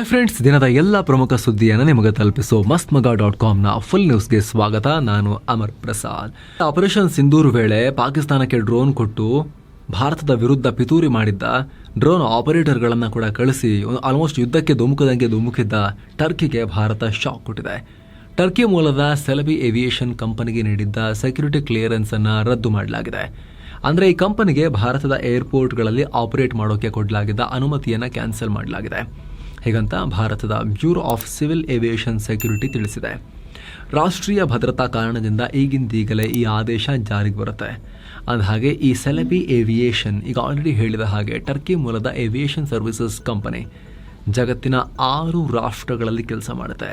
Hi friends ದಿನದ ಎಲ್ಲ ಪ್ರಮುಖ ಸುದ್ದಿಯನ್ನು ನಿಮಗೆ ತಲುಪಿಸೋ ಮಸ್ತ್ ಮಗ ಡಾಟ್ ಕಾಮ್ನ ಫುಲ್ ನ್ಯೂಸ್ಗೆ ಸ್ವಾಗತ. ನಾನು ಅಮರ್ ಪ್ರಸಾದ್. ಆಪರೇಷನ್ ಸಿಂಧೂರ್ ವೇಳೆ ಪಾಕಿಸ್ತಾನಕ್ಕೆ ಡ್ರೋನ್ ಕೊಟ್ಟು ಭಾರತದ ವಿರುದ್ಧ ಪಿತೂರಿ ಮಾಡಿದ್ದ ಡ್ರೋನ್ ಆಪರೇಟರ್ಗಳನ್ನು ಕೂಡ ಕಳಿಸಿ ಆಲ್ಮೋಸ್ಟ್ ಯುದ್ಧಕ್ಕೆ ಧುಮುಕದಂಗೆ ಧುಮುಕಿದ್ದ ಟರ್ಕಿಗೆ ಭಾರತ ಶಾಕ್ ಕೊಟ್ಟಿದೆ. ಟರ್ಕಿ ಮೂಲದ ಸೆಲಬಿ ಏವಿಯೇಷನ್ ಕಂಪನಿಗೆ ನೀಡಿದ್ದ ಸೆಕ್ಯೂರಿಟಿ ಕ್ಲಿಯರೆನ್ಸ್ ಅನ್ನ ರದ್ದು ಮಾಡಲಾಗಿದೆ. ಅಂದರೆ ಈ ಕಂಪನಿಗೆ ಭಾರತದ ಏರ್ಪೋರ್ಟ್ಗಳಲ್ಲಿ ಆಪರೇಟ್ ಮಾಡೋಕೆ ಕೊಡಲಾಗಿದ್ದ ಅನುಮತಿಯನ್ನು ಕ್ಯಾನ್ಸಲ್ ಮಾಡಲಾಗಿದೆ. ಹೀಗಂತ ಭಾರತದ bureau of civil aviation security ತಿಳಿಸಿದೆ. ರಾಷ್ಟ್ರೀಯ ಭದ್ರತಾ ಕಾರಣದಿಂದ ಈಗಿಂದೀಗಲೇ ಈ ಆದೇಶ ಜಾರಿಗೆ ಬರುತ್ತೆ. ಅಂದಹಾಗೆ ಈ ಸೆಲೆಬಿ ಏವಿಯೇಷನ್ ಈಗ ಆಲ್ರೆಡಿ ಹೇಳಿದ ಹಾಗೆ ಟರ್ಕಿ ಮೂಲದ ಏವಿಯೇಷನ್ ಸರ್ವಿಸಸ್ ಕಂಪನಿ ಜಗತ್ತಿನ ಆರು ರಾಷ್ಟ್ರಗಳಲ್ಲಿ ಕೆಲಸ ಮಾಡುತ್ತೆ.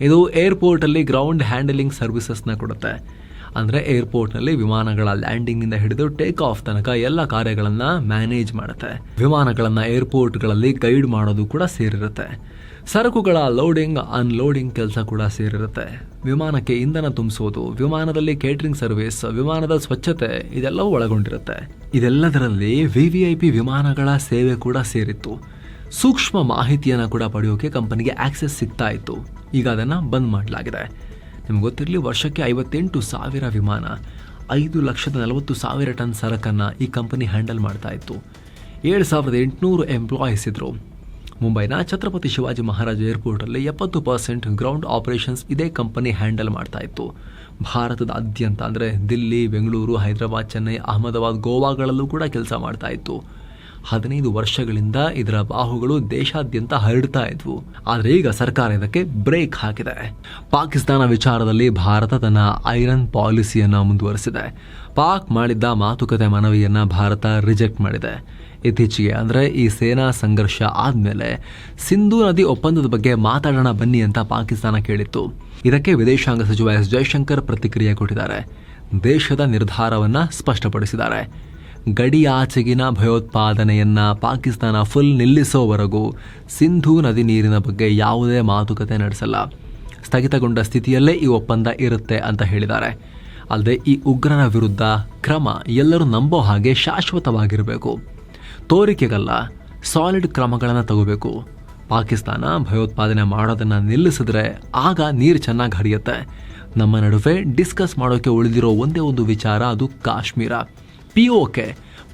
ಇದು ಏರ್ಪೋರ್ಟಲ್ಲಿ ಗ್ರೌಂಡ್ ಹ್ಯಾಂಡಲಿಂಗ್ ಸರ್ವಿಸಸ್ನ ಕೊಡುತ್ತೆ. ಅಂದರೆ ಏರ್ಪೋರ್ಟ್ನಲ್ಲಿ ವಿಮಾನಗಳ ಲ್ಯಾಂಡಿಂಗ್ನಿಂದ ಹಿಡಿದು ಟೇಕ್ ಆಫ್ ತನಕ ಎಲ್ಲ ಕಾರ್ಯಗಳನ್ನು ಮ್ಯಾನೇಜ್ ಮಾಡುತ್ತೆ. ವಿಮಾನಗಳನ್ನು ಏರ್ಪೋರ್ಟ್ಗಳಲ್ಲಿ ಗೈಡ್ ಮಾಡೋದು ಕೂಡ ಸೇರಿರುತ್ತೆ. ಸರಕುಗಳ ಲೋಡಿಂಗ್ ಅನ್ಲೋಡಿಂಗ್ ಕೆಲಸ ಕೂಡ ಸೇರಿರುತ್ತೆ. ವಿಮಾನಕ್ಕೆ ಇಂಧನ ತುಂಬಿಸೋದು, ವಿಮಾನದಲ್ಲಿ ಕೇಟ್ರಿಂಗ್ ಸರ್ವಿಸ್ ವಿಮಾನದ ಸ್ವಚ್ಛತೆ ಇದೆಲ್ಲವೂ ಒಳಗೊಂಡಿರುತ್ತೆ. ಇದೆಲ್ಲದರಲ್ಲಿ ವಿ ವಿ ಐ ಪಿ ವಿಮಾನಗಳ ಸೇವೆ ಕೂಡ ಸೇರಿತ್ತು. ಸೂಕ್ಷ್ಮ ಮಾಹಿತಿಯನ್ನು ಕೂಡ ಪಡೆಯೋಕೆ ಕಂಪನಿಗೆ ಆಕ್ಸೆಸ್ ಸಿಗ್ತಾ ಇತ್ತು. ಈಗ ಅದನ್ನು ಬಂದ್ ಮಾಡಲಾಗಿದೆ. ನಿಮ್ಗೆ ಗೊತ್ತಿರಲಿ, ವರ್ಷಕ್ಕೆ ಐವತ್ತೆಂಟು ಸಾವಿರ ವಿಮಾನ, ಐದು ಲಕ್ಷದ ನಲವತ್ತು ಸಾವಿರ ಟನ್ ಸರಕನ್ನು ಈ ಕಂಪನಿ ಹ್ಯಾಂಡಲ್ ಮಾಡ್ತಾ ಇತ್ತು. ಏಳು ಸಾವಿರದ ಎಂಟುನೂರು ಎಂಪ್ಲಾಯೀಸ್ ಇದ್ದರು ಮುಂಬೈನ ಛತ್ರಪತಿ ಶಿವಾಜಿ ಮಹಾರಾಜ ಏರ್ಪೋರ್ಟಲ್ಲಿ ಎಪ್ಪತ್ತು ಪರ್ಸೆಂಟ್ ಗ್ರೌಂಡ್ ಆಪರೇಷನ್ಸ್ ಇದೇ ಕಂಪನಿ ಹ್ಯಾಂಡಲ್ ಮಾಡ್ತಾ ಇತ್ತು. ಭಾರತದಾದ್ಯಂತ ಅಂದರೆ ದಿಲ್ಲಿ, ಬೆಂಗಳೂರು, ಹೈದರಾಬಾದ್, ಚೆನ್ನೈ, ಅಹಮದಾಬಾದ್, ಗೋವಾಗಳಲ್ಲೂ ಕೂಡ ಕೆಲಸ ಮಾಡ್ತಾ ಇತ್ತು. ಹದಿನೈದು ವರ್ಷಗಳಿಂದ ಇದರ ಬಾಹುಗಳು ದೇಶಾದ್ಯಂತ ಹರಡ್ತಾ ಇದ್ವು. ಆದರೆ ಈಗ ಸರ್ಕಾರ ಇದಕ್ಕೆ ಬ್ರೇಕ್ ಹಾಕಿದೆ. ಪಾಕಿಸ್ತಾನ ವಿಚಾರದಲ್ಲಿ ಭಾರತ ತನ್ನ ಐರನ್ ಪಾಲಿಸಿಯನ್ನು ಮುಂದುವರೆಸಿದೆ. ಪಾಕ್ ಮಾಡಿದ್ದ ಮಾತುಕತೆ ಮನವಿಯನ್ನು ಭಾರತ ರಿಜೆಕ್ಟ್ ಮಾಡಿದೆ. ಇತ್ತೀಚೆಗೆ ಅಂದರೆ ಈ ಸೇನಾ ಸಂಘರ್ಷ ಆದಮೇಲೆ ಸಿಂಧೂ ನದಿ ಒಪ್ಪಂದದ ಬಗ್ಗೆ ಮಾತಾಡೋಣ ಬನ್ನಿ ಅಂತ ಪಾಕಿಸ್ತಾನ ಕೇಳಿತ್ತು. ಇದಕ್ಕೆ ವಿದೇಶಾಂಗ ಸಚಿವ ಎಸ್ ಜೈಶಂಕರ್ ಪ್ರತಿಕ್ರಿಯೆ ಕೊಟ್ಟಿದ್ದಾರೆ. ದೇಶದ ನಿರ್ಧಾರವನ್ನ ಸ್ಪಷ್ಟಪಡಿಸಿದ್ದಾರೆ. ಗಡಿಯಾಚೆಗಿನ ಭಯೋತ್ಪಾದನೆಯನ್ನು ಪಾಕಿಸ್ತಾನ ಫುಲ್ ನಿಲ್ಲಿಸೋವರೆಗೂ ಸಿಂಧೂ ನದಿ ನೀರಿನ ಬಗ್ಗೆ ಯಾವುದೇ ಮಾತುಕತೆ ನಡೆಸಲ್ಲ. ಸ್ಥಗಿತಗೊಂಡ ಸ್ಥಿತಿಯಲ್ಲೇ ಈ ಒಪ್ಪಂದ ಇರುತ್ತೆ ಅಂತ ಹೇಳಿದ್ದಾರೆ. ಅಲ್ಲದೆ ಈ ಉಗ್ರರ ವಿರುದ್ಧ ಕ್ರಮ ಎಲ್ಲರೂ ನಂಬೋ ಹಾಗೆ ಶಾಶ್ವತವಾಗಿರಬೇಕು. ತೋರಿಕೆಗಲ್ಲ, ಸಾಲಿಡ್ ಕ್ರಮಗಳನ್ನು ತಗೋಬೇಕು. ಪಾಕಿಸ್ತಾನ ಭಯೋತ್ಪಾದನೆ ಮಾಡೋದನ್ನು ನಿಲ್ಲಿಸಿದ್ರೆ ಆಗ ನೀರು ಚೆನ್ನಾಗಿ ಹರಿಯುತ್ತೆ. ನಮ್ಮ ನಡುವೆ ಡಿಸ್ಕಸ್ ಮಾಡೋಕ್ಕೆ ಉಳಿದಿರೋ ಒಂದೇ ಒಂದು ವಿಚಾರ ಅದು ಕಾಶ್ಮೀರ. ಪಿ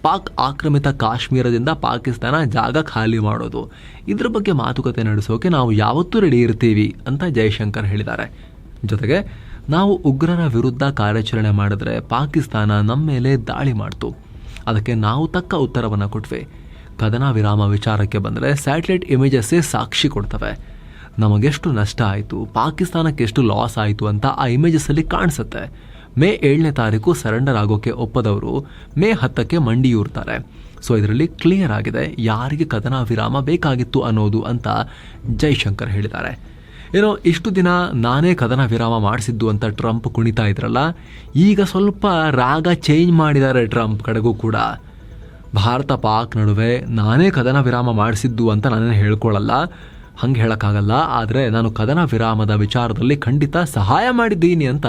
ಪಾಕ್ ಆಕ್ರಮಿತ ಕಾಶ್ಮೀರದಿಂದ ಪಾಕಿಸ್ತಾನ ಜಾಗ ಖಾಲಿ ಮಾಡೋದು. ಇದ್ರ ಬಗ್ಗೆ ಮಾತುಕತೆ ನಡೆಸೋಕೆ ನಾವು ಯಾವತ್ತೂ ರೆಡಿ ಇರ್ತೀವಿ ಅಂತ ಜೈಶಂಕರ್ ಹೇಳಿದ್ದಾರೆ. ಜೊತೆಗೆ, ನಾವು ಉಗ್ರರ ವಿರುದ್ಧ ಕಾರ್ಯಾಚರಣೆ ಮಾಡಿದ್ರೆ ಪಾಕಿಸ್ತಾನ ನಮ್ಮ ಮೇಲೆ ದಾಳಿ ಮಾಡ್ತು. ಅದಕ್ಕೆ ನಾವು ತಕ್ಕ ಉತ್ತರವನ್ನು ಕೊಟ್ವಿ. ಕದನ ವಿರಾಮ ವಿಚಾರಕ್ಕೆ ಬಂದರೆ ಸ್ಯಾಟಲೈಟ್ ಇಮೇಜಸ್ಸೇ ಸಾಕ್ಷಿ ಕೊಡ್ತವೆ. ನಮಗೆಷ್ಟು ನಷ್ಟ ಆಯಿತು ಪಾಕಿಸ್ತಾನಕ್ಕೆ ಎಷ್ಟು ಲಾಸ್ ಆಯಿತು ಅಂತ ಆ ಇಮೇಜಸ್ಸಲ್ಲಿ ಕಾಣಿಸುತ್ತೆ. ಮೇ ಏಳನೇ ತಾರೀಕು ಸರೆಂಡರ್ ಆಗೋಕ್ಕೆ ಒಪ್ಪದವರು ಮೇ ಹತ್ತಕ್ಕೆ ಮಂಡಿಯೂರ್ತಾರೆ. ಸೊ ಇದರಲ್ಲಿ ಕ್ಲಿಯರ್ ಆಗಿದೆ ಯಾರಿಗೆ ಕದನ ವಿರಾಮ ಬೇಕಾಗಿತ್ತು ಅನ್ನೋದು ಅಂತ ಜೈಶಂಕರ್ ಹೇಳಿದ್ದಾರೆ. ಏನೋ ಇಷ್ಟು ದಿನ ನಾನೇ ಕದನ ವಿರಾಮ ಮಾಡಿಸಿದ್ದು ಅಂತ ಟ್ರಂಪ್ ಕುಣಿತಾ ಇದ್ರಲ್ಲ, ಈಗ ಸ್ವಲ್ಪ ರಾಗ ಚೇಂಜ್ ಮಾಡಿದ್ದಾರೆ ಟ್ರಂಪ್ ಕಡೆಗೂ ಕೂಡ. ಭಾರತ ಪಾಕ್ ನಡುವೆ ನಾನೇ ಕದನ ವಿರಾಮ ಮಾಡಿಸಿದ್ದು ಅಂತ ನಾನೇನು ಹೇಳ್ಕೊಳ್ಳಲ್ಲ ಹಂಗೆ ಹೇಳೋಕ್ಕಾಗಲ್ಲ, ಆದರೆ ನಾನು ಕದನ ವಿರಾಮದ ವಿಚಾರದಲ್ಲಿ ಖಂಡಿತ ಸಹಾಯ ಮಾಡಿದ್ದೀನಿ ಅಂತ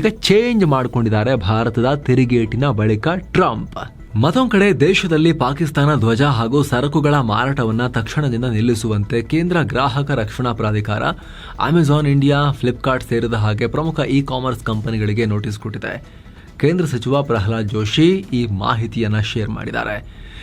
ಈಗ ಚೇಂಜ್ ಮಾಡಿಕೊಂಡಿದ್ದಾರೆ ಭಾರತದ ತಿರುಗೇಟಿನ ಬಳಿಕ ಟ್ರಂಪ್. ಮತ್ತೊಂದು ಕಡೆ ದೇಶದಲ್ಲಿ ಪಾಕಿಸ್ತಾನ ಧ್ವಜ ಹಾಗೂ ಸರಕುಗಳ ಮಾರಾಟವನ್ನು ತಕ್ಷಣದಿಂದ ನಿಲ್ಲಿಸುವಂತೆ ಕೇಂದ್ರ ಗ್ರಾಹಕ ರಕ್ಷಣಾ ಪ್ರಾಧಿಕಾರ ಅಮೆಜಾನ್ ಇಂಡಿಯಾ ಫ್ಲಿಪ್ಕಾರ್ಟ್ ಸೇರಿದ ಹಾಗೆ ಪ್ರಮುಖ ಇ ಕಾಮರ್ಸ್ ಕಂಪನಿಗಳಿಗೆ ನೋಟಿಸ್ ಕೊಟ್ಟಿದೆ. ಕೇಂದ್ರ ಸಚಿವ ಪ್ರಹ್ಲಾದ್ ಜೋಶಿ ಈ ಮಾಹಿತಿಯನ್ನು ಶೇರ್ ಮಾಡಿದ್ದಾರೆ.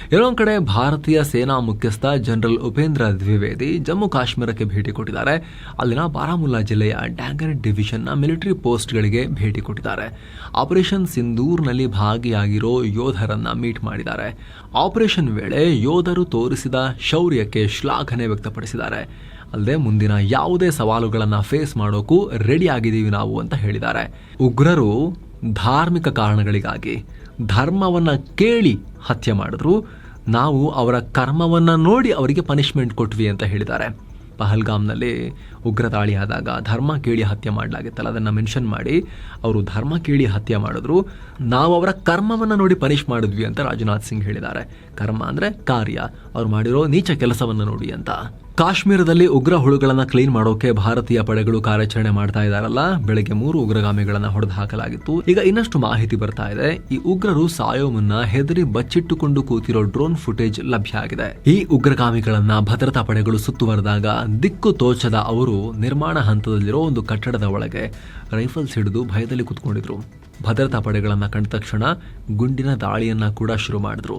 ಇನ್ನೊಂದು ಕಡೆ ಭಾರತೀಯ ಸೇನಾ ಮುಖ್ಯಸ್ಥ ಜನರಲ್ ಉಪೇಂದ್ರ ದ್ವಿವೇದಿ ಜಮ್ಮು ಕಾಶ್ಮೀರಕ್ಕೆ ಭೇಟಿ ಕೊಟ್ಟಿದ್ದಾರೆ. ಅಲ್ಲಿನ ಬಾರಾಮುಲ್ಲಾ ಜಿಲ್ಲೆಯ ಡ್ಯಾಂಗರ್ ಡಿವಿಷನ್ನ ಮಿಲಿಟರಿ ಪೋಸ್ಟ್ಗಳಿಗೆ ಭೇಟಿ ಕೊಟ್ಟಿದ್ದಾರೆ. ಆಪರೇಷನ್ ಸಿಂಧೂರ್ನಲ್ಲಿ ಭಾಗಿಯಾಗಿರೋ ಯೋಧರನ್ನ ಮೀಟ್ ಮಾಡಿದ್ದಾರೆ. ಆಪರೇಷನ್ ವೇಳೆ ಯೋಧರು ತೋರಿಸಿದ ಶೌರ್ಯಕ್ಕೆ ಶ್ಲಾಘನೆ ವ್ಯಕ್ತಪಡಿಸಿದ್ದಾರೆ. ಅಲ್ಲದೆ ಮುಂದಿನ ಯಾವುದೇ ಸವಾಲುಗಳನ್ನು ಫೇಸ್ ಮಾಡೋಕ್ಕೂ ರೆಡಿ ಆಗಿದ್ದೀವಿ ನಾವು ಅಂತ ಹೇಳಿದ್ದಾರೆ. ಉಗ್ರರು ಧಾರ್ಮಿಕ ಕಾರಣಗಳಿಗಾಗಿ ಧರ್ಮವನ್ನ ಕೇಳಿ ಹತ್ಯೆ ಮಾಡಿದ್ರು. ನಾವು ಅವರ ಕರ್ಮವನ್ನು ನೋಡಿ ಅವರಿಗೆ ಪನಿಷ್ಮೆಂಟ್ ಕೊಟ್ವಿ ಅಂತ ಹೇಳಿದ್ದಾರೆ. ಪಹಲ್ಗಾಮ್ನಲ್ಲಿ ಉಗ್ರ ದಾಳಿ ಆದಾಗ ಧರ್ಮ ಕೇಳಿ ಹತ್ಯೆ ಮಾಡಲಾಗಿತ್ತಲ್ಲ, ಅದನ್ನು ಮೆನ್ಷನ್ ಮಾಡಿ ಅವರು ಧರ್ಮ ಕೇಳಿ ಹತ್ಯೆ ಮಾಡಿದ್ರು. ನಾವು ಅವರ ಕರ್ಮವನ್ನು ನೋಡಿ ಪನಿಷ್ ಮಾಡಿದ್ವಿ ಅಂತ ರಾಜನಾಥ್ ಸಿಂಗ್ ಹೇಳಿದ್ದಾರೆ. ಕರ್ಮ ಅಂದರೆ ಕಾರ್ಯ. ಅವ್ರು ಮಾಡಿರೋ ನೀಚ ಕೆಲಸವನ್ನು ನೋಡಿ ಅಂತ. ಕಾಶ್ಮೀರದಲ್ಲಿ ಉಗ್ರ ಹುಳುಗಳನ್ನು ಕ್ಲೀನ್ ಮಾಡೋಕೆ ಭಾರತೀಯ ಪಡೆಗಳು ಕಾರ್ಯಾಚರಣೆ ಮಾಡ್ತಾ ಇದ್ದಾರಲ್ಲ ಬೆಳಗ್ಗೆ ಮೂರು ಉಗ್ರಗಾಮಿಗಳನ್ನು ಹೊಡೆದು ಹಾಕಲಾಗಿತ್ತು. ಈಗ ಇನ್ನಷ್ಟು ಮಾಹಿತಿ ಬರ್ತಾ ಇದೆ. ಈ ಉಗ್ರರು ಸಾಯೋ ಮುನ್ನ ಹೆದರಿ ಬಚ್ಚಿಟ್ಟುಕೊಂಡು ಕೂತಿರೋ ಡ್ರೋನ್ ಫುಟೇಜ್ ಲಭ್ಯ ಆಗಿದೆ. ಈ ಉಗ್ರಗಾಮಿಗಳನ್ನ ಭದ್ರತಾ ಪಡೆಗಳು ಸುತ್ತುವರೆದಾಗ ದಿಕ್ಕು ತೋಚದ ಅವರು ನಿರ್ಮಾಣ ಹಂತದಲ್ಲಿರೋ ಒಂದು ಕಟ್ಟಡದ ಒಳಗೆ ರೈಫಲ್ಸ್ ಹಿಡಿದು ಭಯದಲ್ಲಿ ಕೂತ್ಕೊಂಡಿದ್ರು. ಭದ್ರತಾ ಪಡೆಗಳನ್ನು ಕಂಡ ತಕ್ಷಣ ಗುಂಡಿನ ದಾಳಿಯನ್ನ ಕೂಡ ಶುರು ಮಾಡಿದ್ರು.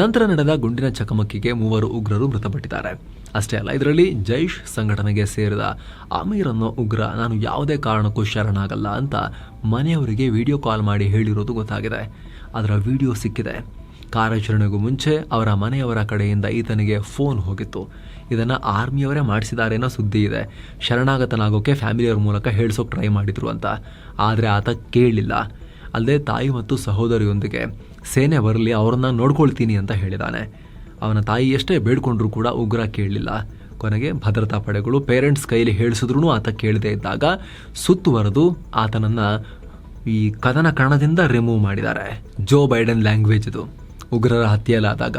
ನಂತರ ನಡೆದ ಗುಂಡಿನ ಚಕಮಕಿಗೆ ಮೂವರು ಉಗ್ರರು ಮೃತಪಟ್ಟಿದ್ದಾರೆ. ಅಷ್ಟೇ ಅಲ್ಲ, ಇದರಲ್ಲಿ ಜೈಷ್ ಸಂಘಟನೆಗೆ ಸೇರಿದ ಆಮೀರ್ ಅನ್ನೋ ಉಗ್ರ, ನಾನು ಯಾವುದೇ ಕಾರಣಕ್ಕೂ ಶರಣಾಗಲ್ಲ ಅಂತ ಮನೆಯವರಿಗೆ ವಿಡಿಯೋ ಕಾಲ್ ಮಾಡಿ ಹೇಳಿರೋದು ಗೊತ್ತಾಗಿದೆ. ಅದರ ವಿಡಿಯೋ ಸಿಕ್ಕಿದೆ. ಕಾರ್ಯಾಚರಣೆಗೂ ಮುಂಚೆ ಅವರ ಮನೆಯವರ ಕಡೆಯಿಂದ ಈತನಿಗೆ ಫೋನ್ ಹೋಗಿತ್ತು. ಇದನ್ನು ಆರ್ಮಿಯವರೇ ಮಾಡಿಸಿದ್ದಾರೆ ಅನ್ನೋ ಸುದ್ದಿ ಇದೆ. ಶರಣಾಗತನಾಗೋಕೆ ಫ್ಯಾಮಿಲಿಯವ್ರ ಮೂಲಕ ಹೇಳಿಸೋಕೆ ಟ್ರೈ ಮಾಡಿದ್ರು ಅಂತ. ಆದರೆ ಆತ ಕೇಳಲಿಲ್ಲ ಅಲ್ಲದೆ ತಾಯಿ ಮತ್ತು ಸಹೋದರಿಯೊಂದಿಗೆ ಸೇನೆ ಬರಲಿ, ಅವರನ್ನ ನೋಡ್ಕೊಳ್ತೀನಿ ಅಂತ ಹೇಳಿದಾನೆ. ಅವನ ತಾಯಿ ಎಷ್ಟೇ ಬೇಡ್ಕೊಂಡ್ರೂ ಕೂಡ ಉಗ್ರ ಕೇಳಲಿಲ್ಲ. ಕೊನೆಗೆ ಭದ್ರತಾ ಪಡೆಗಳು ಪೇರೆಂಟ್ಸ್ ಕೈಯಲ್ಲಿ ಹೇಳಿಸಿದ್ರು ಆತ ಕೇಳದೇ ಇದ್ದಾಗ ಸುತ್ತುವರೆದು ಆತನನ್ನ ಈ ಕದನ ಕಣದಿಂದ ರಿಮೂವ್ ಮಾಡಿದ್ದಾರೆ. ಜೋ ಬೈಡನ್ ಲ್ಯಾಂಗ್ವೇಜ್ ಇದು. ಉಗ್ರರ ಹತ್ಯೆಯಲ್ಲಾದಾಗ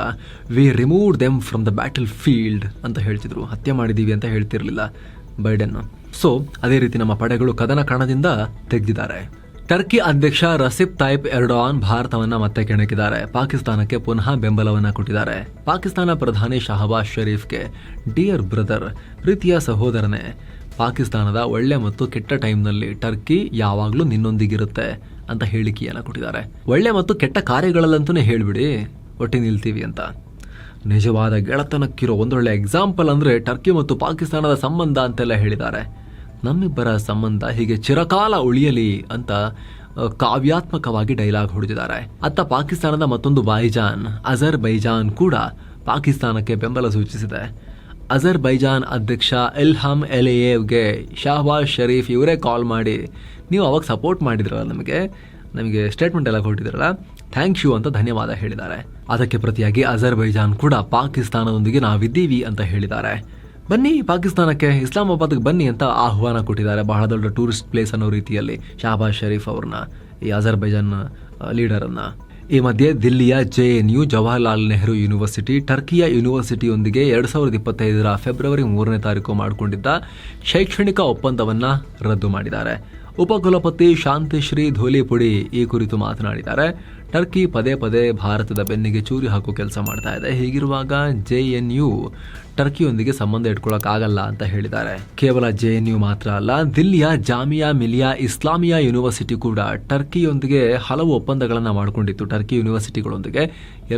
we remove them from the battlefield ಅಂತ ಹೇಳ್ತಿದ್ರು. ಹತ್ಯೆ ಮಾಡಿದ್ದೀವಿ ಅಂತ ಹೇಳ್ತಿರ್ಲಿಲ್ಲ ಬೈಡನ್ ಸೊ ಅದೇ ರೀತಿ ನಮ್ಮ ಪಡೆಗಳು ಕದನ ಕಣದಿಂದ ತೆಗೆದಿದ್ದಾರೆ. ಟರ್ಕಿ ಅಧ್ಯಕ್ಷ ರಸಿಪ್ ತಾಯಿಪ್ ಎರ್ಡಾನ್ ಭಾರತವನ್ನ ಮತ್ತೆ ಕೆಣಕಿದ್ದಾರೆ. ಪಾಕಿಸ್ತಾನಕ್ಕೆ ಪುನಃ ಬೆಂಬಲವನ್ನ ಕೊಟ್ಟಿದ್ದಾರೆ. ಪಾಕಿಸ್ತಾನ ಪ್ರಧಾನಿ ಶಹಬಾಜ್ ಶರೀಫ್ಗೆ, ಡಿಯರ್ ಬ್ರದರ್, ಪ್ರೀತಿಯ ಸಹೋದರನೇ, ಪಾಕಿಸ್ತಾನದ ಒಳ್ಳೆ ಮತ್ತು ಕೆಟ್ಟ ಟೈಮ್ನಲ್ಲಿ ಟರ್ಕಿ ಯಾವಾಗಲೂ ನಿನ್ನೊಂದಿಗಿರುತ್ತೆ ಅಂತ ಹೇಳಿಕೆಯನ್ನು ಕೊಟ್ಟಿದ್ದಾರೆ. ಒಳ್ಳೆ ಮತ್ತು ಕೆಟ್ಟ ಕಾರ್ಯಗಳಲ್ಲಂತೂ ಹೇಳಿಬಿಡಿ, ಒಟ್ಟಿ ನಿಲ್ತೀವಿ ಅಂತ. ನಿಜವಾದ ಗೆಳತನಕ್ಕಿರೋ ಒಂದೊಳ್ಳೆ ಎಕ್ಸಾಂಪಲ್ ಅಂದ್ರೆ ಟರ್ಕಿ ಮತ್ತು ಪಾಕಿಸ್ತಾನದ ಸಂಬಂಧ ಅಂತೆಲ್ಲ ಹೇಳಿದ್ದಾರೆ. ನಮ್ಮಿಬ್ಬರ ಸಂಬಂಧ ಹೀಗೆ ಚಿರಕಾಲ ಉಳಿಯಲಿ ಅಂತ ಕಾವ್ಯಾತ್ಮಕವಾಗಿ ಡೈಲಾಗ್ ಹೊಡೆದಿದ್ದಾರೆ. ಅತ್ತ ಪಾಕಿಸ್ತಾನದ ಮತ್ತೊಂದು ಬಾಯಿಜಾನ್ ಅಜರ್ ಬೈಜಾನ್ ಕೂಡ ಪಾಕಿಸ್ತಾನಕ್ಕೆ ಬೆಂಬಲ ಸೂಚಿಸಿದೆ. ಅಜರ್ ಬೈಜಾನ್ ಅಧ್ಯಕ್ಷ ಎಲ್ಹಮ್ ಎಲೆಯೇವ್ಗೆ ಶಹಬಾಜ್ ಶರೀಫ್ ಇವರೇ ಕಾಲ್ ಮಾಡಿ, ನೀವು ಅವಾಗ ಸಪೋರ್ಟ್ ಮಾಡಿದ್ರಲ್ಲ ನಮಗೆ ನಮಗೆ ಸ್ಟೇಟ್ಮೆಂಟ್ ಎಲ್ಲ ಕೊಟ್ಟಿದ್ರಲ್ಲ ಥ್ಯಾಂಕ್ ಯು ಅಂತ ಧನ್ಯವಾದ ಹೇಳಿದ್ದಾರೆ. ಅದಕ್ಕೆ ಪ್ರತಿಯಾಗಿ ಅಜರ್ ಬೈಜಾನ್ ಕೂಡ ಪಾಕಿಸ್ತಾನದೊಂದಿಗೆ ನಾವಿದ್ದೀವಿ ಅಂತ ಹೇಳಿದ್ದಾರೆ. ಬನ್ನಿ ಪಾಕಿಸ್ತಾನಕ್ಕೆ ಇಸ್ಲಾಮಾಬಾದ್ಗೆ ಬನ್ನಿ ಅಂತ ಆಹ್ವಾನ ಕೊಟ್ಟಿದ್ದಾರೆ ಬಹಳ ದೊಡ್ಡ ಟೂರಿಸ್ಟ್ ಪ್ಲೇಸ್ ಅನ್ನೋ ರೀತಿಯಲ್ಲಿ ಶಹಬಾಜ್ ಶರೀಫ್ ಅವ್ರನ್ನ, ಈ ಅಜರ್ಬೈಜಾನ್ ಲೀಡರನ್ನ. ಈ ಮಧ್ಯೆ ದಿಲ್ಲಿಯ J N U Jawaharlal Nehru university, ಟರ್ಕಿಯ ಯೂನಿವರ್ಸಿಟಿಯೊಂದಿಗೆ ಎರಡು ಸಾವಿರದ ಇಪ್ಪತ್ತೈದರ ಫೆಬ್ರವರಿ ಮೂರನೇ ತಾರೀಕು ಮಾಡಿಕೊಂಡಿದ್ದ ಶೈಕ್ಷಣಿಕ ಒಪ್ಪಂದವನ್ನ ರದ್ದು ಮಾಡಿದ್ದಾರೆ. ಉಪಕುಲಪತಿ ಶಾಂತಿಶ್ರೀ ಧೋಲಿಪುಡಿ ಈ ಕುರಿತು ಮಾತನಾಡಿದ್ದಾರೆ. ಟರ್ಕಿ ಪದೇ ಪದೇ ಭಾರತದ ಬೆನ್ನಿಗೆ ಚೂರಿ ಹಾಕೋ ಕೆಲಸ ಮಾಡ್ತಾ ಇದೆ. ಹೀಗಿರುವಾಗ ಜೆ ಎನ್ ಯು ಟರ್ಕಿಯೊಂದಿಗೆ ಸಂಬಂಧ ಇಟ್ಕೊಳ್ಳೋಕ್ಕಾಗಲ್ಲ ಅಂತ ಹೇಳಿದ್ದಾರೆ. ಕೇವಲ ಜೆ ಎನ್ ಯು ಮಾತ್ರ ಅಲ್ಲ, ದಿಲ್ಲಿಯ ಜಾಮಿಯಾ ಮಿಲಿಯಾ ಇಸ್ಲಾಮಿಯಾ ಯೂನಿವರ್ಸಿಟಿ ಕೂಡ ಟರ್ಕಿಯೊಂದಿಗೆ ಹಲವು ಒಪ್ಪಂದಗಳನ್ನು ಮಾಡಿಕೊಂಡಿತ್ತು. ಟರ್ಕಿ ಯೂನಿವರ್ಸಿಟಿಗಳೊಂದಿಗೆ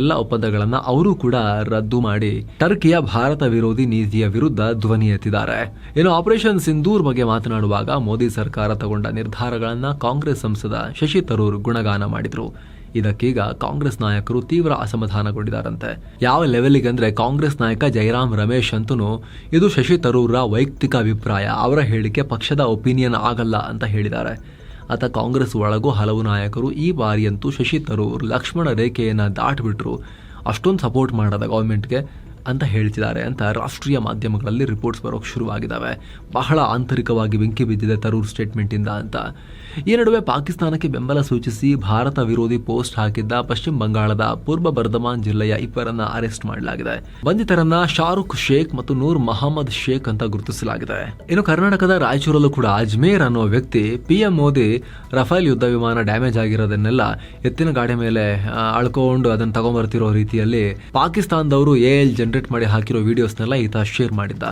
ಎಲ್ಲ ಒಪ್ಪಂದಗಳನ್ನು ಅವರು ಕೂಡ ರದ್ದು ಮಾಡಿ ಟರ್ಕಿಯ ಭಾರತ ವಿರೋಧಿ ನೀತಿಯ ವಿರುದ್ಧ ಧ್ವನಿ ಎತ್ತಿದ್ದಾರೆ. ಇನ್ನು ಆಪರೇಷನ್ ಸಿಂಧೂರ್ ಬಗ್ಗೆ ಮಾತನಾಡುವಾಗ ಮೋದಿ ಸರ್ಕಾರ ತಗೊಂಡ ನಿರ್ಧಾರಗಳನ್ನ ಕಾಂಗ್ರೆಸ್ ಸಂಸದ ಶಶಿ ತರೂರ್ ಗುಣಗಾನ ಮಾಡಿದ್ರು. ಇದಕ್ಕೀಗ ಕಾಂಗ್ರೆಸ್ ನಾಯಕರು ತೀವ್ರ ಅಸಮಾಧಾನಗೊಂಡಿದ್ದಾರಂತೆ. ಯಾವ ಲೆವೆಲ್ಗೆ ಅಂದ್ರೆ ಕಾಂಗ್ರೆಸ್ ನಾಯಕ ಜಯರಾಮ್ ರಮೇಶ್ ಅಂತೂ ಇದು ಶಶಿ ತರೂರ್ರ ವೈಯಕ್ತಿಕ ಅಭಿಪ್ರಾಯ, ಅವರ ಹೇಳಿಕೆ ಪಕ್ಷದ ಒಪಿನಿಯನ್ ಆಗಲ್ಲ ಅಂತ ಹೇಳಿದ್ದಾರೆ. ಆತ ಕಾಂಗ್ರೆಸ್ ಒಳಗೂ ಹಲವು ನಾಯಕರು ಈ ಬಾರಿಯಂತೂ ಶಶಿ ತರೂರ್, ಲಕ್ಷ್ಮಣ ರೇಖೆಯನ್ನು ದಾಟಿಬಿಟ್ರು. ಅಷ್ಟೊಂದು ಸಪೋರ್ಟ್ ಮಾಡದ ಗೌರ್ಮೆಂಟ್ಗೆ ಅಂತ ಹೇಳ್ತಿದ್ದಾರೆ ಅಂತ ರಾಷ್ಟ್ರೀಯ ಮಾಧ್ಯಮಗಳಲ್ಲಿ ರಿಪೋರ್ಟ್ಸ್ ಬರೋಕ್ಕೆ ಶುರುವಾಗಿದ್ದಾವೆ. ಬಹಳ ಆಂತರಿಕವಾಗಿ ಬೆಂಕಿ ಬಿದ್ದಿದೆ ತರೂರ್ ಸ್ಟೇಟ್ಮೆಂಟಿಂದ ಅಂತ. ಈ ನಡುವೆ ಪಾಕಿಸ್ತಾನಕ್ಕೆ ಬೆಂಬಲ ಸೂಚಿಸಿ ಭಾರತ ವಿರೋಧಿ ಪೋಸ್ಟ್ ಹಾಕಿದ್ದ ಪಶ್ಚಿಮ ಬಂಗಾಳದ ಪೂರ್ವ ಬರ್ಧಮಾನ್ ಜಿಲ್ಲೆಯ ಇಬ್ಬರನ್ನ ಅರೆಸ್ಟ್ ಮಾಡಲಾಗಿದೆ. ಬಂಧಿತರನ್ನ ಶಾರುಖ್ ಶೇಖ್ ಮತ್ತು ನೂರ್ ಮಹಮ್ಮದ್ ಶೇಖ್ ಅಂತ ಗುರುತಿಸಲಾಗಿದೆ. ಇನ್ನು ಕರ್ನಾಟಕದ ರಾಯಚೂರಲ್ಲೂ ಕೂಡ ಅಜ್ಮೇರ್ ಅನ್ನೋ ವ್ಯಕ್ತಿ ಪಿಎಂ ಮೋದಿ ರಫೇಲ್ ಯುದ್ಧ ವಿಮಾನ ಡ್ಯಾಮೇಜ್ ಆಗಿರೋದನ್ನೆಲ್ಲ ಎತ್ತಿನ ಗಾಡಿ ಮೇಲೆ ಅಳ್ಕೊಂಡು ಅದನ್ನ ತಗೊಂಬರ್ತಿರೋ ರೀತಿಯಲ್ಲಿ ಪಾಕಿಸ್ತಾನದವರು ಎಲ್ ಜನರೇಟ್ ಮಾಡಿ ಹಾಕಿರೋ ವಿಡಿಯೋಸ್ನೆಲ್ಲ ಈತ ಶೇರ್ ಮಾಡಿದ್ದ.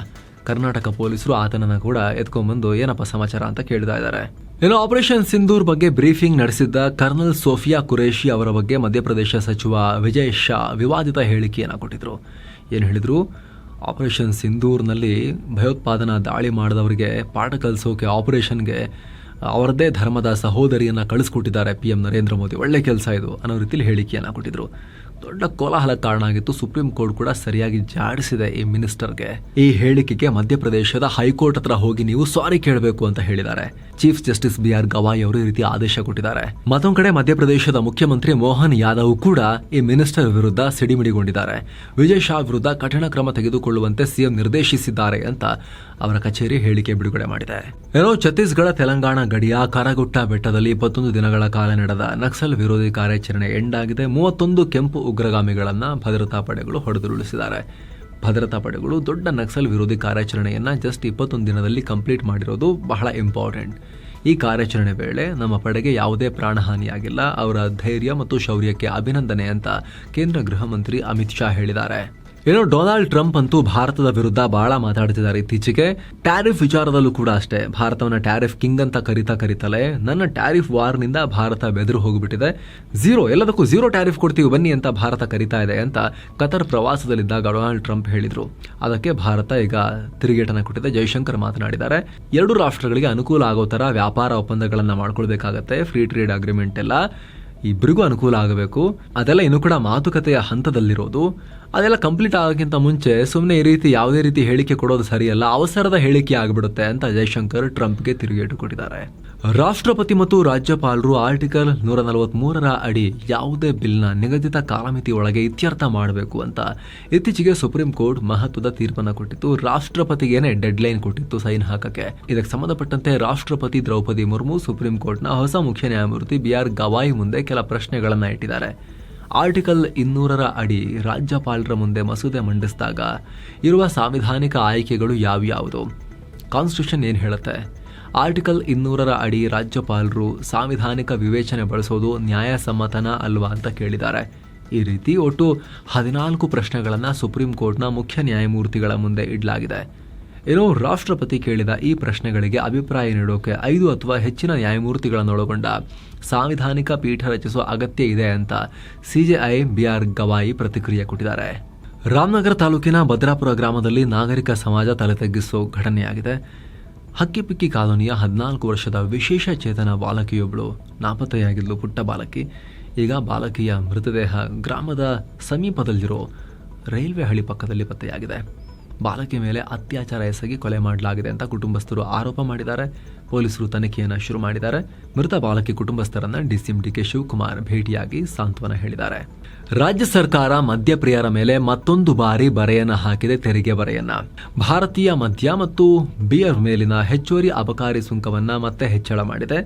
ಕರ್ನಾಟಕ ಪೊಲೀಸರು ಆತನನ್ನ ಕೂಡ ಎತ್ಕೊಂಡ್ಬಂದು ಏನಪ್ಪ ಸಮಾಚಾರ ಅಂತ ಕೇಳ್ತಾ ಇದ್ದಾರೆ. ಇನ್ನು ಆಪರೇಷನ್ ಸಿಂಧೂರ್ ಬಗ್ಗೆ ಬ್ರೀಫಿಂಗ್ ನಡೆಸಿದ್ದ ಕರ್ನಲ್ ಸೋಫಿಯಾ ಕುರೇಶಿ ಅವರ ಬಗ್ಗೆ ಮಧ್ಯಪ್ರದೇಶ ಸಚಿವ ವಿಜಯ್ ಶಾ ವಿವಾದಿತ ಹೇಳಿಕೆಯನ್ನು ಕೊಟ್ಟಿದ್ರು. ಏನು ಹೇಳಿದರು? ಆಪರೇಷನ್ ಸಿಂಧೂರ್ನಲ್ಲಿ ಭಯೋತ್ಪಾದನಾ ದಾಳಿ ಮಾಡಿದವರಿಗೆ ಪಾಠ ಕಲಿಸೋಕೆ ಆಪರೇಷನ್ಗೆ ಅವರದ್ದೇ ಧರ್ಮದ ಸಹೋದರಿಯನ್ನ ಕಳಿಸ್ಕೊಟ್ಟಿದ್ದಾರೆ ಪಿ ಎಂ ನರೇಂದ್ರ ಮೋದಿ. ಒಳ್ಳೆ ಕೆಲಸ ಇದು ಅನ್ನೋ ರೀತಿಯಲ್ಲಿ ಹೇಳಿಕೆಯನ್ನು ಕೊಟ್ಟಿದ್ರು. ದೊಡ್ಡ ಕೋಲಾಹಲ ಕಾರಣ ಆಗಿತ್ತು. ಸುಪ್ರೀಂ ಕೋರ್ಟ್ ಕೂಡ ಸರಿಯಾಗಿ ಜಾಡಿಸಿದೆ ಈ ಮಿನಿಸ್ಟರ್ಗೆ. ಈ ಹೇಳಿಕೆಗೆ ಮಧ್ಯಪ್ರದೇಶದ ಹೈಕೋರ್ಟ್ ಹತ್ರ ಹೋಗಿ ನೀವು ಸಾರಿ ಕೇಳಬೇಕು ಅಂತ ಹೇಳಿದ್ದಾರೆ. Chief justice B R Gavai ಅವರು ಈ ರೀತಿ ಆದೇಶ ಕೊಟ್ಟಿದ್ದಾರೆ. ಮತ್ತೊಂದು ಕಡೆ ಮಧ್ಯಪ್ರದೇಶದ ಮುಖ್ಯಮಂತ್ರಿ ಮೋಹನ್ ಯಾದವ್ ಕೂಡ ಈ ಮಿನಿಸ್ಟರ್ ವಿರುದ್ಧ ಸಿಡಿಮಿಡಿಗೊಂಡಿದ್ದಾರೆ. ವಿಜಯ್ ಶಾ ವಿರುದ್ಧ ಕಠಿಣ ಕ್ರಮ ತೆಗೆದುಕೊಳ್ಳುವಂತೆ ಸಿಎಂ ನಿರ್ದೇಶಿಸಿದ್ದಾರೆ ಅಂತ ಅವರ ಕಚೇರಿ ಹೇಳಿಕೆ ಬಿಡುಗಡೆ ಮಾಡಿದೆ. ಏನೋ ಛತ್ತೀಸ್ಗಢ ತೆಲಂಗಾಣ ಗಡಿಯ ಕರಗುಟ್ಟ ಬೆಟ್ಟದಲ್ಲಿ ಇಪ್ಪತ್ತೊಂದು ದಿನಗಳ ಕಾಲ ನಡೆದ ನಕ್ಸಲ್ ವಿರೋಧಿ ಕಾರ್ಯಾಚರಣೆ ಎಂಡ್ ಆಗಿದೆ. ಮೂವತ್ತೊಂದು ಕೆಂಪು ಉಗ್ರಗಾಮಿಗಳನ್ನ ಭದ್ರತಾ ಪಡೆಗಳು ಹೊಡೆದುರುಳಿಸಿದ್ದಾರೆ. ಭದ್ರತಾ ಪಡೆಗಳು ದೊಡ್ಡ ನಕ್ಸಲ್ ವಿರೋಧಿ ಕಾರ್ಯಾಚರಣೆಯನ್ನು ಜಸ್ಟ್ ಇಪ್ಪತ್ತೊಂದು ದಿನದಲ್ಲಿ ಕಂಪ್ಲೀಟ್ ಮಾಡಿರೋದು ಬಹಳ ಇಂಪಾರ್ಟೆಂಟ್ ಈ ಕಾರ್ಯಾಚರಣೆ ವೇಳೆ ನಮ್ಮ ಪಡೆಗೆ ಯಾವುದೇ ಪ್ರಾಣಹಾನಿಯಾಗಿಲ್ಲ, ಅವರ ಧೈರ್ಯ ಮತ್ತು ಶೌರ್ಯಕ್ಕೆ ಅಭಿನಂದನೆ ಅಂತ ಕೇಂದ್ರ ಗೃಹ ಮಂತ್ರಿ ಅಮಿತ್ ಶಾ ಹೇಳಿದ್ದಾರೆ. ಏನೋ ಡೊನಾಲ್ಡ್ ಟ್ರಂಪ್ ಅಂತೂ ಭಾರತದ ವಿರುದ್ಧ ಬಹಳ ಮಾತಾಡ್ತಿದ್ದಾರೆ ಇತ್ತೀಚೆಗೆ. ಟ್ಯಾರಿಫ್ ವಿಚಾರದಲ್ಲೂ ಕೂಡ ಅಷ್ಟೇ. ಭಾರತವನ್ನ ಟ್ಯಾರಿಫ್ ಕಿಂಗ್ ಅಂತ ಕರಿತಾ ಕರಿತಲೆ ನನ್ನ ಟ್ಯಾರಿಫ್ ವಾರ್ನಿಂದ ಭಾರತ ಬೆದರು ಹೋಗಿಬಿಟ್ಟಿದೆ. ಝೀರೋ ಎಲ್ಲದಕ್ಕೂ ಝೀರೋ ಟ್ಯಾರಿಫ್ ಕೊಡ್ತೀವಿ ಬನ್ನಿ ಅಂತ ಭಾರತ ಕರಿತಾ ಇದೆ ಅಂತ ಕತರ್ ಪ್ರವಾಸದಲ್ಲಿದ್ದಾಗ ಡೊನಾಲ್ಡ್ ಟ್ರಂಪ್ ಹೇಳಿದ್ರು. ಅದಕ್ಕೆ ಭಾರತ ಈಗ ತಿರುಗೇಟನ ಕೊಟ್ಟಿದೆ. ಜೈಶಂಕರ್ ಮಾತನಾಡಿದ್ದಾರೆ. ಎರಡು ರಾಷ್ಟ್ರಗಳಿಗೆ ಅನುಕೂಲ ಆಗೋ ತರ ವ್ಯಾಪಾರ ಒಪ್ಪಂದಗಳನ್ನು ಮಾಡ್ಕೊಳ್ಬೇಕಾಗತ್ತೆ. ಫ್ರೀ ಟ್ರೇಡ್ ಅಗ್ರಿಮೆಂಟ್ ಎಲ್ಲ. ಇಬ್ಬರಿಗೂ ಅನುಕೂಲ ಆಗಬೇಕು. ಅದೆಲ್ಲ ಇನ್ನೂ ಕೂಡ ಮಾತುಕತೆಯ ಹಂತದಲ್ಲಿರೋದು. ಅದೆಲ್ಲ ಕಂಪ್ಲೀಟ್ ಆಗೋಕ್ಕಿಂತ ಮುಂಚೆ ಸುಮ್ಮನೆ ಈ ರೀತಿ ಯಾವುದೇ ರೀತಿ ಹೇಳಿಕೆ ಕೊಡೋದು ಸರಿಯಲ್ಲ, ಅವಸರದ ಹೇಳಿಕೆ ಆಗಿಬಿಡುತ್ತೆ ಅಂತ ಜೈಶಂಕರ್ ಟ್ರಂಪ್ಗೆ ತಿರುಗೇಟು ಕೊಟ್ಟಿದ್ದಾರೆ. ರಾಷ್ಟ್ರಪತಿ ಮತ್ತು ರಾಜ್ಯಪಾಲರು ಆರ್ಟಿಕಲ್ ನೂರ ನಲವತ್ಮೂರರ ಅಡಿ ಯಾವುದೇ ಬಿಲ್ನ ನಿಗದಿತ ಕಾಲಮಿತಿ ಒಳಗೆ ಇತ್ಯರ್ಥ ಮಾಡಬೇಕು ಅಂತ ಇತ್ತೀಚೆಗೆ ಸುಪ್ರೀಂ ಕೋರ್ಟ್ ಮಹತ್ವದ ತೀರ್ಪನ್ನು ಕೊಟ್ಟಿತ್ತು. ರಾಷ್ಟ್ರಪತಿಗೇನೆ ಡೆಡ್ ಲೈನ್ ಕೊಟ್ಟಿತ್ತು ಸೈನ್ ಹಾಕಕ್ಕೆ. ಇದಕ್ಕೆ ಸಂಬಂಧಪಟ್ಟಂತೆ ರಾಷ್ಟ್ರಪತಿ ದ್ರೌಪದಿ ಮುರ್ಮು, ಸುಪ್ರೀಂ ಕೋರ್ಟ್ನ ಹೊಸ ಮುಖ್ಯ ನ್ಯಾಯಮೂರ್ತಿ ಬಿ ಆರ್ ಗವಾಯಿ ಮುಂದೆ ಕೆಲ ಪ್ರಶ್ನೆಗಳನ್ನು ಇಟ್ಟಿದ್ದಾರೆ. ಆರ್ಟಿಕಲ್ ಇನ್ನೂರರ ಅಡಿ ರಾಜ್ಯಪಾಲರ ಮುಂದೆ ಮಸೂದೆ ಮಂಡಿಸಿದಾಗ ಇರುವ ಸಾಂವಿಧಾನಿಕ ಆಯ್ಕೆಗಳು ಯಾವ್ಯಾವುದು? ಕಾನ್ಸ್ಟಿಟ್ಯೂಷನ್ ಏನು ಹೇಳುತ್ತೆ? ಆರ್ಟಿಕಲ್ ಇನ್ನೂರರ ಅಡಿ ರಾಜ್ಯಪಾಲರು ಸಾಂವಿಧಾನಿಕ ವಿವೇಚನೆ ಬಳಸೋದು ನ್ಯಾಯಸಮ್ಮತನ ಅಲ್ವಾ ಅಂತ ಕೇಳಿದ್ದಾರೆ. ಈ ರೀತಿ ಒಟ್ಟು ಹದಿನಾಲ್ಕು ಪ್ರಶ್ನೆಗಳನ್ನು ಸುಪ್ರೀಂ ಕೋರ್ಟ್ನ ಮುಖ್ಯ ನ್ಯಾಯಮೂರ್ತಿಗಳ ಮುಂದೆ ಇಡಲಾಗಿದೆ. ಏನೋ ರಾಷ್ಟ್ರಪತಿ ಕೇಳಿದ ಈ ಪ್ರಶ್ನೆಗಳಿಗೆ ಅಭಿಪ್ರಾಯ ನೀಡೋಕೆ ಐದು ಅಥವಾ ಹೆಚ್ಚಿನ ನ್ಯಾಯಮೂರ್ತಿಗಳನ್ನೊಳಗೊಂಡ ಸಾಂವಿಧಾನಿಕ ಪೀಠ ರಚಿಸುವ ಅಗತ್ಯ ಇದೆ ಅಂತ ಸಿಜೆಐ ಬಿಆರ್ ಗವಾಯಿ ಪ್ರತಿಕ್ರಿಯೆ ಕೊಟ್ಟಿದ್ದಾರೆ. ರಾಮನಗರ ತಾಲೂಕಿನ ಭದ್ರಾಪುರ ಗ್ರಾಮದಲ್ಲಿ ನಾಗರಿಕ ಸಮಾಜ ತಲೆ ತಗ್ಗಿಸೋ ಘಟನೆಯಾಗಿದೆ. ಹಕ್ಕಿಪಿಕ್ಕಿ ಕಾಲೋನಿಯ ಹದಿನಾಲ್ಕು ವರ್ಷದ ವಿಶೇಷ ಚೇತನ ಬಾಲಕಿಯೊಬ್ಬಳು ನಾಪತ್ತೆಯಾಗಿದ್ಲು ಪುಟ್ಟ ಬಾಲಕಿ. ಈಗ ಬಾಲಕಿಯ ಮೃತದೇಹ ಗ್ರಾಮದ ಸಮೀಪದಲ್ಲಿರೋ ರೈಲ್ವೆ ಹಳಿ ಪಕ್ಕದಲ್ಲಿ ಪತ್ತೆಯಾಗಿದೆ. ಬಾಲಕಿ ಮೇಲೆ ಅತ್ಯಾಚಾರ ಎಸಗಿ ಕೊಲೆ ಮಾಡಲಾಗಿದೆ ಅಂತ ಕುಟುಂಬಸ್ಥರು ಆರೋಪ ಮಾಡಿದ್ದಾರೆ. ಪೊಲೀಸರು ತನಿಖೆಯನ್ನು ಶುರು ಮಾಡಿದ್ದಾರೆ. ಮೃತ ಬಾಲಕಿ ಕುಟುಂಬಸ್ಥರನ್ನ ಡಿಸಿಎಂ ಡಿಕೆ ಶಿವಕುಮಾರ್ ಭೇಟಿಯಾಗಿ ಸಾಂತ್ವನ ಹೇಳಿದ್ದಾರೆ. ರಾಜ್ಯ ಸರ್ಕಾರ ಮದ್ಯಪ್ರಿಯರ ಮೇಲೆ ಮತ್ತೊಂದು ಬಾರಿ ಬರೆಯನ್ನು ಹಾಕಿದೆ ತೆರಿಗೆ ಬರೆಯನ್ನ. ಭಾರತೀಯ ಮದ್ಯ ಮತ್ತು ಬಿಯರ್ ಮೇಲಿನ ಹೆಚ್ಚುವರಿ ಅಬಕಾರಿ ಸುಂಕವನ್ನ ಮತ್ತೆ ಹೆಚ್ಚಳ ಮಾಡಿದೆ.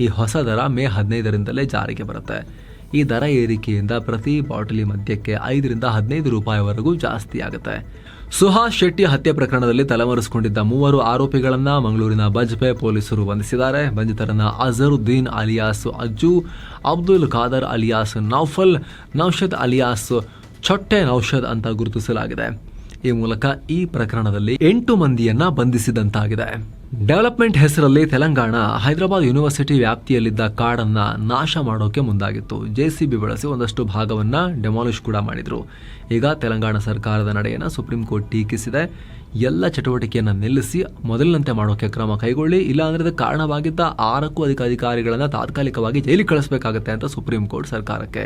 ಈ ಹೊಸ ದರ ಮೇ ಹದಿನೈದರಿಂದಲೇ ಜಾರಿಗೆ ಬರುತ್ತೆ. ಈ ದರ ಏರಿಕೆಯಿಂದ ಪ್ರತಿ ಬಾಟಲಿ ಮದ್ಯಕ್ಕೆ ಐದರಿಂದ ಹದಿನೈದು ರೂಪಾಯಿವರೆಗೂ ಜಾಸ್ತಿ ಆಗುತ್ತೆ ಸುಹಾಸ್ ಶೆಟ್ಟಿ ಹತ್ಯೆ ಪ್ರಕರಣದಲ್ಲಿ ತಲೆಮರೆಸಿಕೊಂಡಿದ್ದ ಮೂವರು ಆರೋಪಿಗಳನ್ನ ಮಂಗಳೂರಿನ ಬಜ್ಪೆ ಪೊಲೀಸರು ಬಂಧಿಸಿದ್ದಾರೆ. ಬಂಧಿತರನ್ನ Azharuddin alias Ajju, Abdul Khader alias Naufal Naushad alias Chotte Naushad ಅಂತ ಗುರುತಿಸಲಾಗಿದೆ. ಈ ಮೂಲಕ ಈ ಪ್ರಕರಣದಲ್ಲಿ ಎಂಟು ಮಂದಿಯನ್ನ ಬಂಧಿಸಿದಂತಾಗಿದೆ. ಡೆವಲಪ್ಮೆಂಟ್ ಹೆಸರಲ್ಲಿ ತೆಲಂಗಾಣ, ಹೈದರಾಬಾದ್ ಯೂನಿವರ್ಸಿಟಿ ವ್ಯಾಪ್ತಿಯಲ್ಲಿದ್ದ ಕಾಡನ್ನ ನಾಶ ಮಾಡೋಕೆ ಮುಂದಾಗಿತ್ತು. ಜೆಸಿಬಿ ಬಳಸಿ ಒಂದಷ್ಟು ಭಾಗವನ್ನ ಡೆಮಾಲಿಷ್ ಕೂಡ ಮಾಡಿದ್ರು. ಈಗ ತೆಲಂಗಾಣ ಸರ್ಕಾರದ ನಡೆಯನ್ನು ಸುಪ್ರೀಂ ಕೋರ್ಟ್ ಟೀಕಿಸಿದೆ. ಎಲ್ಲ ಚಟುವಟಿಕೆಯನ್ನು ನಿಲ್ಲಿಸಿ ಮೊದಲಿನಂತೆ ಮಾಡೋಕೆ ಕ್ರಮ ಕೈಗೊಳ್ಳಿ ಇಲ್ಲಾಂದ್ರೆ ಇದಕ್ಕೆ ಕಾರಣವಾಗಿದ್ದ ಆರಕ್ಕೂ ಅಧಿಕ ಅಧಿಕಾರಿಗಳನ್ನು ತಾತ್ಕಾಲಿಕವಾಗಿ ಜೈಲಿಗೆ ಕಳಿಸಬೇಕಾಗುತ್ತೆ ಅಂತ ಸುಪ್ರೀಂ ಕೋರ್ಟ್ ಸರ್ಕಾರಕ್ಕೆ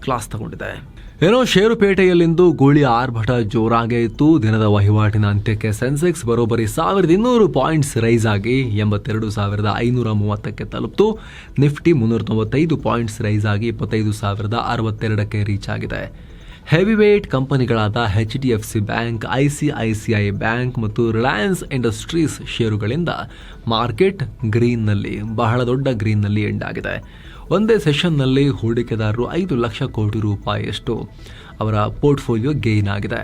ಕ್ಲಾಸ್ ತಗೊಂಡಿದೆ. ಏನೋ ಷೇರುಪೇಟೆಯಲ್ಲಿಂದು ಗೋಳಿ ಆರ್ಭಟ ಜೋರಾಗೇ ಇತ್ತು. ದಿನದ ವಹಿವಾಟಿನ ಅಂತ್ಯಕ್ಕೆ ಸೆನ್ಸೆಕ್ಸ್ ಬರೋಬ್ಬರಿ ಸಾವಿರದ ಇನ್ನೂರು ಪಾಯಿಂಟ್ಸ್ ರೈಸ್ ಆಗಿ ಎಂಬತ್ತೆರಡು ಸಾವಿರದ ಐನೂರ ಮೂವತ್ತಕ್ಕೆ ತಲುಪಿತು. ನಿಫ್ಟಿ ಮುನ್ನೂರ ತೊಂಬತ್ತೈದು ಪಾಯಿಂಟ್ಸ್ ರೈಸ್ ಆಗಿ ಇಪ್ಪತ್ತೈದು ಸಾವಿರದ ಅರವತ್ತೆರಡಕ್ಕೆ ರೀಚ್ ಆಗಿದೆ. Heavyweight ಕಂಪನಿಗಳಾದ H D F C bank, I C I C I bank ಮತ್ತು ರಿಲಯನ್ಸ್ ಇಂಡಸ್ಟ್ರೀಸ್ ಷೇರುಗಳಿಂದ ಮಾರ್ಕೆಟ್ ಗ್ರೀನ್ನಲ್ಲಿ ಬಹಳ ದೊಡ್ಡ ಗ್ರೀನ್ನಲ್ಲಿ ಎಂಡ್ ಆಗಿದೆ. ಒಂದೇ ಸೆಷನ್ನಲ್ಲಿ ಹೂಡಿಕೆದಾರರು ಐದು ಲಕ್ಷ ಕೋಟಿ ರೂಪಾಯಿಯಷ್ಟು ಅವರ ಪೋರ್ಟ್ಫೋಲಿಯೋ ಗೇನ್ ಆಗಿದೆ.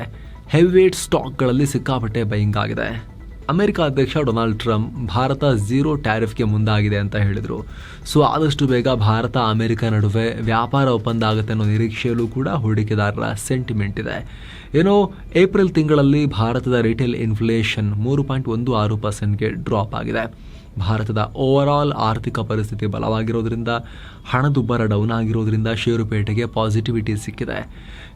ಹೆವಿವೇಟ್ ಸ್ಟಾಕ್ಗಳಲ್ಲಿ ಸಿಕ್ಕಾಪಟ್ಟೆ ಬೈಯಿಂಗ್ ಆಗಿದೆ. ಅಮೆರಿಕ ಅಧ್ಯಕ್ಷ ಡೊನಾಲ್ಡ್ ಟ್ರಂಪ್ ಭಾರತ ಝೀರೋ ಟ್ಯಾರಿಫ್ಗೆ ಮುಂದಾಗಿದೆ ಅಂತ ಹೇಳಿದರು. ಸೊ ಆದಷ್ಟು ಬೇಗ ಭಾರತ ಅಮೆರಿಕ ನಡುವೆ ವ್ಯಾಪಾರ ಒಪ್ಪಂದ ಆಗುತ್ತೆ ಅನ್ನೋ ನಿರೀಕ್ಷೆಯಲ್ಲೂ ಕೂಡ ಹೂಡಿಕೆದಾರರ ಸೆಂಟಿಮೆಂಟ್ ಇದೆ. ಏನೋ ಏಪ್ರಿಲ್ ತಿಂಗಳಲ್ಲಿ ಭಾರತದ ರಿಟೇಲ್ ಇನ್ಫ್ಲೇಷನ್ ಮೂರು ಪಾಯಿಂಟ್ ಒಂದು ಆರು ಪರ್ಸೆಂಟ್ಗೆ ಡ್ರಾಪ್ ಆಗಿದೆ. ಭಾರತದ ಓವರ್ ಆಲ್ ಆರ್ಥಿಕ ಪರಿಸ್ಥಿತಿ ಬಲವಾಗಿರೋದ್ರಿಂದ, ಹಣದುಬ್ಬರ ಡೌನ್ ಆಗಿರೋದ್ರಿಂದ ಷೇರುಪೇಟೆಗೆ ಪಾಸಿಟಿವಿಟಿ ಸಿಕ್ಕಿದೆ.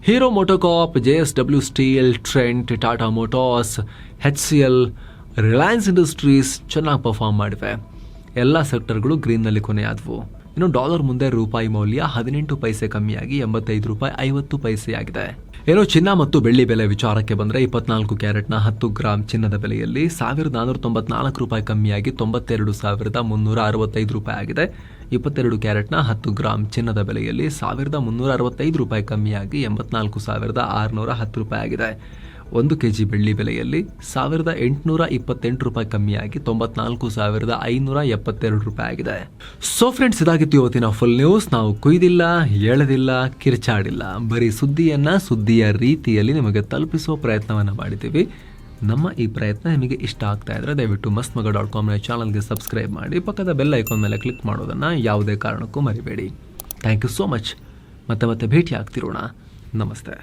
Hero MotoCorp J S W steel Trent Tata Motors H C L Reliance Industries ಚೆನ್ನಾಗಿ ಪರ್ಫಾರ್ಮ್ ಮಾಡಿವೆ. ಎಲ್ಲ ಸೆಕ್ಟರ್ಗಳು ಗ್ರೀನ್ನಲ್ಲಿ ಕೊನೆಯಾದವು. ಇನ್ನು ಡಾಲರ್ ಮುಂದೆ ರೂಪಾಯಿ ಮೌಲ್ಯ ಹದಿನೆಂಟು ಪೈಸೆ ಕಮ್ಮಿಯಾಗಿ ಎಂಬತ್ತೈದು ರೂಪಾಯಿ ಐವತ್ತು ಪೈಸೆಯಾಗಿದೆ. ಏನೋ ಚಿನ್ನ ಮತ್ತು ಬೆಳ್ಳಿ ಬೆಲೆ ವಿಚಾರಕ್ಕೆ ಬಂದರೆ ಇಪ್ಪತ್ನಾಲ್ಕು ಕ್ಯಾರೆಟ್ನ ಹತ್ತು ಗ್ರಾಮ್ ಚಿನ್ನದ ಬೆಲೆಯಲ್ಲಿ ಸಾವಿರದ ನಾನ್ನೂರ ತೊಂಬತ್ನಾಲ್ಕು ರೂಪಾಯಿ ಕಮ್ಮಿಯಾಗಿ ತೊಂಬತ್ತೆರಡು ಸಾವಿರದ ಮುನ್ನೂರ ಅರವತ್ತೈದು ರೂಪಾಯಿ ಆಗಿದೆ. ಇಪ್ಪತ್ತೆರಡು ಕ್ಯಾರೆಟ್ನ ಹತ್ತು ಗ್ರಾಮ್ ಚಿನ್ನದ ಬೆಲೆಯಲ್ಲಿ ಸಾವಿರದ ಮುನ್ನೂರ ಅರವತ್ತೈದು ರೂಪಾಯಿ ಕಮ್ಮಿಯಾಗಿ ಎಂಬತ್ನಾಲ್ಕು ಸಾವಿರದ ಆರುನೂರ ಹತ್ತು ರೂಪಾಯಿ ಆಗಿದೆ. ಒಂದು ಕೆ ಜಿ ಬೆಳ್ಳಿ ಬೆಲೆಯಲ್ಲಿ ಸಾವಿರದ ಎಂಟುನೂರ ಇಪ್ಪತ್ತೆಂಟು ರೂಪಾಯಿ ಕಮ್ಮಿಯಾಗಿ ತೊಂಬತ್ನಾಲ್ಕು ಸಾವಿರದ ಐನೂರ ಎಪ್ಪತ್ತೆರಡು ರೂಪಾಯಿ ಆಗಿದೆ. ಸೊ ಫ್ರೆಂಡ್ಸ್ ಇದಾಗಿತ್ತು ಇವತ್ತಿನ ಫುಲ್ ನ್ಯೂಸ್ ನಾವು ಕುಯ್ದಿಲ್ಲ ಎಳೆದಿಲ್ಲ ಕಿರ್ಚಾಡಿಲ್ಲ. ಬರೀ ಸುದ್ದಿಯನ್ನ ಸುದ್ದಿಯ ರೀತಿಯಲ್ಲಿ ನಿಮಗೆ ತಲುಪಿಸುವ ಪ್ರಯತ್ನವನ್ನು ಮಾಡಿದ್ದೀವಿ. ನಮ್ಮ ಈ ಪ್ರಯತ್ನ ನಿಮಗೆ ಇಷ್ಟ ಆಗ್ತಾ ಇದ್ರೆ ದಯವಿಟ್ಟು ಮಸ್ತ್ ಮಗ ಡಾಟ್ ಕಾಮ್ನ ಚಾನಲ್ಗೆ ಸಬ್ಸ್ಕ್ರೈಬ್ ಮಾಡಿ, ಪಕ್ಕದ ಬೆಲ್ ಐಕಾನ್ ಮೇಲೆ ಕ್ಲಿಕ್ ಮಾಡೋದನ್ನು ಯಾವುದೇ ಕಾರಣಕ್ಕೂ ಮರಿಬೇಡಿ. ಥ್ಯಾಂಕ್ ಯು ಸೋ ಮಚ್ ಮತ್ತೆ ಮತ್ತೆ ಭೇಟಿ ಆಗ್ತಿರೋಣ ನಮಸ್ತೆ.